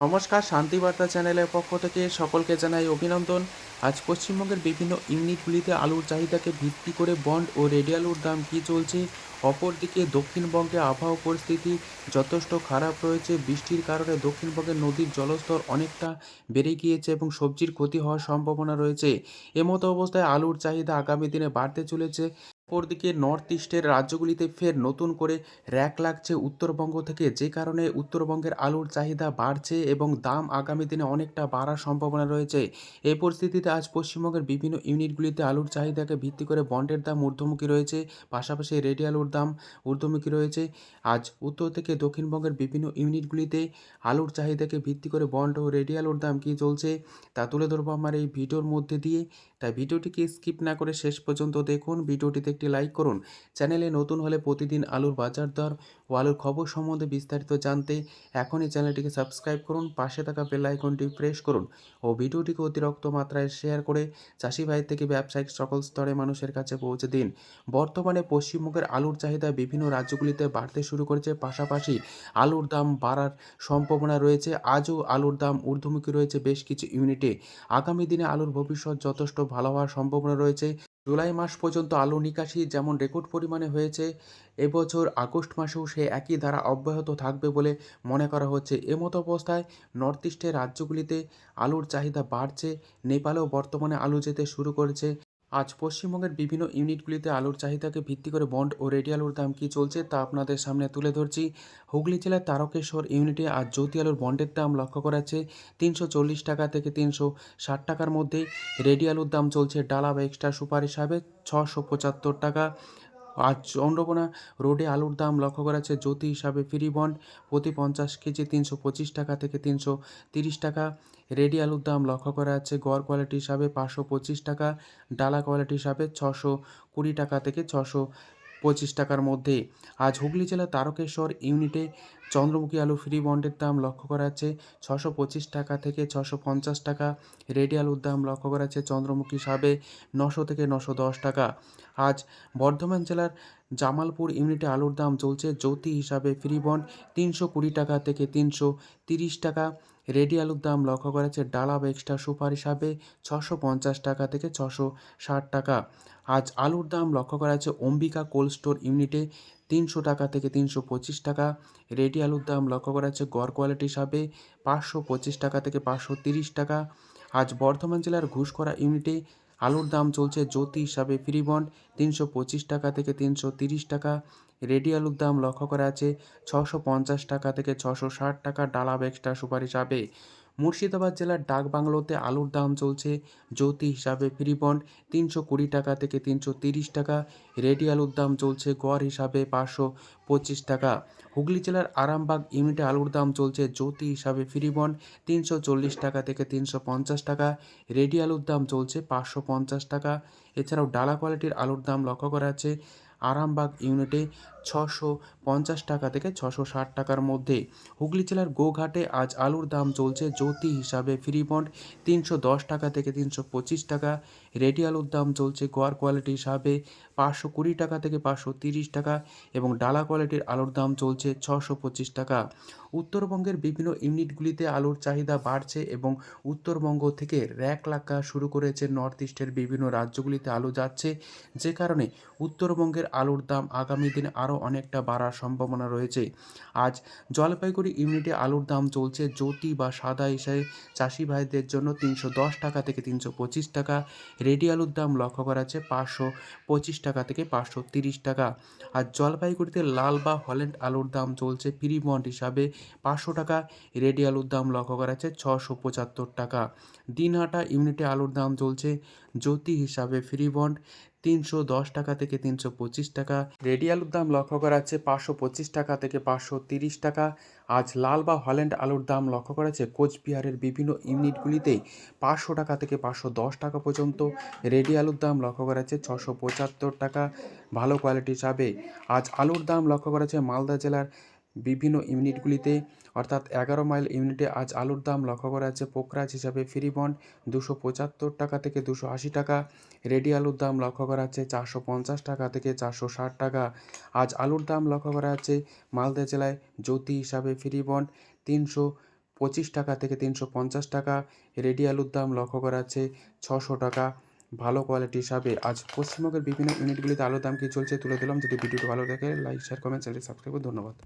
নমস্কার শান্তিবার্তা চ্যানেলের পক্ষ থেকে সকলকে জানাই অভিনন্দন। আজ পশ্চিমবঙ্গের বিভিন্ন ইউনিটগুলিতে আলুর চাহিদাকে ভিত্তি করে বন্ড ও রেডি আলুর দাম কী চলছে, অপরদিকে দক্ষিণবঙ্গে আবহাওয়া পরিস্থিতি যথেষ্ট খারাপ রয়েছে, বৃষ্টির কারণে দক্ষিণবঙ্গের নদীর জলস্তর অনেকটা বেড়ে গিয়েছে এবং সবজির ক্ষতি হওয়ার সম্ভাবনা রয়েছে। এমতো অবস্থায় আলুর চাহিদা আগামী দিনে বাড়তে চলেছে। অপরদিকে নর্থ ইস্টের রাজ্যগুলিতে ফের নতুন করে র্যাক লাগছে উত্তরবঙ্গ থেকে, যে কারণে উত্তরবঙ্গের আলুর চাহিদা বাড়ছে এবং দাম আগামী দিনে অনেকটা বাড়ার সম্ভাবনা রয়েছে। এই পরিস্থিতিতে আজ পশ্চিমবঙ্গের বিভিন্ন ইউনিটগুলিতে আলুর চাহিদাকে ভিত্তি করে বন্ডের দাম ঊর্ধ্বমুখী রয়েছে, পাশাপাশি রেডি আলুর দাম ঊর্ধ্বমুখী রয়েছে। আজ উত্তর থেকে দক্ষিণবঙ্গের বিভিন্ন ইউনিটগুলিতে আলুর চাহিদাকে ভিত্তি করে বন্ড ও রেডি আলুর দাম কী চলছে, তা তুলে ধরবো আমার এই ভিডিওর মধ্যে দিয়ে। তাই ভিডিওটিকে স্কিপ না করে শেষ পর্যন্ত দেখুন, ভিডিওটিতে একটি লাইক করুন। চ্যানেলে নতুন হলে প্রতিদিন আলুর বাজার দর ও আলুর খবর সম্বন্ধে বিস্তারিত জানতে এখনই চ্যানেলটিকে সাবস্ক্রাইব করুন, পাশে থাকা বেল আইকনটি প্রেস করুন ও ভিডিওটিকে অতিরিক্ত মাত্রায় শেয়ার করে চাষি ভাই থেকে ব্যবসায়িক সকল স্তরে মানুষের কাছে পৌঁছে দিন। বর্তমানে পশ্চিমবঙ্গের আলুর চাহিদা বিভিন্ন রাজ্যগুলিতে বাড়তে শুরু করেছে, পাশাপাশি আলুর দাম বাড়ার সম্ভাবনা রয়েছে। আজও আলুর দাম ঊর্ধ্বমুখী রয়েছে বেশ কিছু ইউনিটে। আগামী দিনে আলুর ভবিষ্যৎ যথেষ্ট ভালো হওয়ার সম্ভাবনা রয়েছে। জুলাই মাস পর্যন্ত আলু নিকাশি যেমন রেকর্ড পরিমাণে হয়েছে, এবছর আগস্ট মাসেও সে একই ধারা অব্যাহত থাকবে বলে মনে করা হচ্ছে। এমতো অবস্থায় নর্থ ইস্টের রাজ্যগুলিতে আলুর চাহিদা বাড়ছে। নেপালেও বর্তমানে আলু যেতে শুরু করেছে। আজ পশ্চিমবঙ্গের বিভিন্ন ইউনিটগুলিতে আলুর চাহিদাকে ভিত্তি করে বন্ড ও রেডি আলুর দাম কী চলছে তা আপনাদের সামনে তুলে ধরছি। হুগলি জেলার তারকেশ্বর ইউনিটে আজ জ্যোতি আলুর বন্ডের দাম লক্ষ্য করা তিনশো চল্লিশ টাকা থেকে তিনশো ষাট টাকার মধ্যে। রেডি আলুর দাম চলছে ডালা বা এক্সট্রা সুপার হিসাবে ছশো পঁচাত্তর টাকা। আজ চন্দ্রকোনা রোডে আলুর দাম লক্ষ্য করা যাচ্ছে জ্যোতি হিসাবে ফ্রি বন্ড প্রতি পঞ্চাশ কেজি তিনশো পঁচিশ টাকা থেকে তিনশো তিরিশ টাকা। রেডি আলুর দাম লক্ষ্য করা যাচ্ছে গড় কোয়ালিটি হিসাবে পাঁচশো পঁচিশ টাকা, ডালা কোয়ালিটি হিসাবে ছশো কুড়ি টাকা থেকে ছশো পঁচিশ টাকার মধ্যে। আজ হুগলি জেলার তারকেশ্বর ইউনিটে চন্দ্রমুখী আলু ফ্রি বন্ডের দাম লক্ষ্য করা যাচ্ছে। ছশো পঁচিশ টাকা থেকে ছশো পঞ্চাশ টাকা। রেডি আলুর দাম লক্ষ্য করা যাচ্ছে চন্দ্রমুখী সাবে নশো থেকে নশো দশ টাকা। আজ বর্ধমান জেলার জামালপুর ইউনিটে আলুর দাম চলছে জ্যোতি হিসাবে ফ্রি বন্ড তিনশো কুড়ি টাকা থেকে তিনশো তিরিশ টাকা। রেডি আলুর দাম লক্ষ্য করা যাচ্ছে ডালা বা এক্সট্রা সুপার হিসাবে ছশো পঞ্চাশ টাকা থেকে ছশো ষাট টাকা। আজ আলুর দাম লক্ষ্য করা যাচ্ছে অম্বিকা কোল্ড স্টোর ইউনিটে তিনশো টাকা থেকে তিনশো পঁচিশ টাকা। রেডি আলুর দাম লক্ষ্য করা যাচ্ছে গড় কোয়ালিটি হিসাবে পাঁচশো পঁচিশ টাকা থেকে পাঁচশো তিরিশ টাকা। আজ বর্ধমান জেলার ঘুষকরা ইউনিটে আলুর দাম চলছে জ্যোতি হিসাবে ফ্রি বন্ড, তিনশো পঁচিশ টাকা থেকে তিনশো তিরিশ টাকা। রেডি আলুর দাম লক্ষ্য করা আছে, ছশো পঞ্চাশ টাকা থেকে ছশো ষাট টাকা। ডালা বেক্সটা সুপারিশ হিসাবে মুর্শিদাবাদ জেলার ডাক বাংলোতে আলুর দাম চলছে জ্যোতি হিসাবে ফ্রি বন্ড তিনশো কুড়ি টাকা থেকে তিনশো তিরিশ টাকা। রেডি আলুর দাম চলছে গড় হিসাবে পাঁচশো পঁচিশ টাকা। হুগলি জেলার আরামবাগ ইউনিটে আলুর দাম চলছে জ্যোতি হিসাবে ফ্রি বন্ড তিনশো চল্লিশ টাকা থেকে তিনশো পঞ্চাশ টাকা। রেডি আলুর দাম চলছে পাঁচশো পঞ্চাশ টাকা। এছাড়াও ডালা কোয়ালিটির আলুর দাম লক্ষ্য করা আছে আরামবাগ ইউনিটে ছশো পঞ্চাশ টাকা থেকে ছশো ষাট টাকার মধ্যে। হুগলি জেলার গোঘাটে আজ আলুর দাম চলছে জ্যোতি হিসাবে ফ্রি বন্ড তিনশো দশ টাকা থেকে তিনশো পঁচিশ টাকা। রেডি আলুর দাম চলছে গোয়ার কোয়ালিটি হিসাবে পাঁচশো কুড়ি টাকা থেকে পাঁচশো তিরিশ টাকা এবং ডালা কোয়ালিটির আলুর দাম চলছে ছশো পঁচিশ টাকা। উত্তরবঙ্গের বিভিন্ন ইউনিটগুলিতে আলুর চাহিদা বাড়ছে এবং উত্তরবঙ্গ থেকে র্যাক লাগা শুরু করেছে নর্থ ইস্টের বিভিন্ন রাজ্যগুলিতে আলু যাচ্ছে। যে কারণে উত্তরবঙ্গের আলুর দাম আগামী দিনে আরও অনেকটা বাড়ার সম্ভাবনা রয়েছে। আজ জলপাইগুড়ি ইউনিটে আলুর দাম চলছে জ্যোতি বা সাদা হিসাবে চাষি ভাইদের জন্য তিনশো দশ টাকা থেকে তিনশো পঁচিশ টাকা। রেডি আলুর দাম লক্ষ্য করা আছে পাঁচশো পঁচিশ টাকা থেকে পাঁচশো তিরিশ টাকা। আর জলপাইগুড়িতে লাল বা হল্যান্ড আলুর দাম চলছে ফ্রি বন্ড হিসাবে পাঁচশো টাকা। রেডি আলুর দাম লক্ষ্য করা আছে ছশো পঁচাত্তর টাকা। দিনহাটা ইউনিটে আলুর দাম চলছে জ্যোতি হিসাবে ফ্রি বন্ড। তিনশো দশ টাকা থেকে তিনশো পঁচিশ টাকা। রেডি আলুর দাম লক্ষ্য করা যাচ্ছে পাঁচশো পঁচিশ টাকা থেকে পাঁচশো তিরিশ টাকা। আজ লাল বা হল্যান্ড আলুর দাম লক্ষ্য করা যাচ্ছে কোচবিহারের বিভিন্ন ইউনিটগুলিতে পাঁচশো টাকা থেকে পাঁচশো দশ টাকা পর্যন্ত। রেডি আলুর দাম লক্ষ্য করা যাচ্ছে ছশো পঁচাত্তর টাকা। ভালো কোয়ালিটি হিসাবে আজ আলুর দাম লক্ষ্য করা যাচ্ছে মালদা জেলার বিভিন্ন ইউনিটগুলিতে, অর্থাৎ এগারো মাইল ইউনিটে আজ আলুর দাম লক্ষ্য করা যাচ্ছে পোকরাজ হিসাবে ফ্রি বন্ড দুশো পঁচাত্তর টাকা থেকে দুশো আশি টাকা, রেডি আলুর দাম লক্ষ্য করা যাচ্ছে চারশো পঞ্চাশ টাকা থেকে চারশো ষাট টাকা। আজ আলুর দাম লক্ষ্য করা যাচ্ছে মালদা জেলায় জ্যোতি হিসাবে ফ্রি বন্ড তিনশো পঁচিশ টাকা থেকে তিনশো পঞ্চাশ টাকা, রেডি আলুর দাম লক্ষ্য করা যাচ্ছে ছশো টাকা, ভালো কোয়ালিটি হিসাবে। আজ পশ্চিমবঙ্গের বিভিন্ন ইউনিটগুলিতে আলুর দাম কী চলছে তুলে দিলাম। যদি ভিডিওটি ভালো দেখে, লাইক শেয়ার কমেন্ট চ্যানেলটি সাবস্ক্রাইব ধন্যবাদ।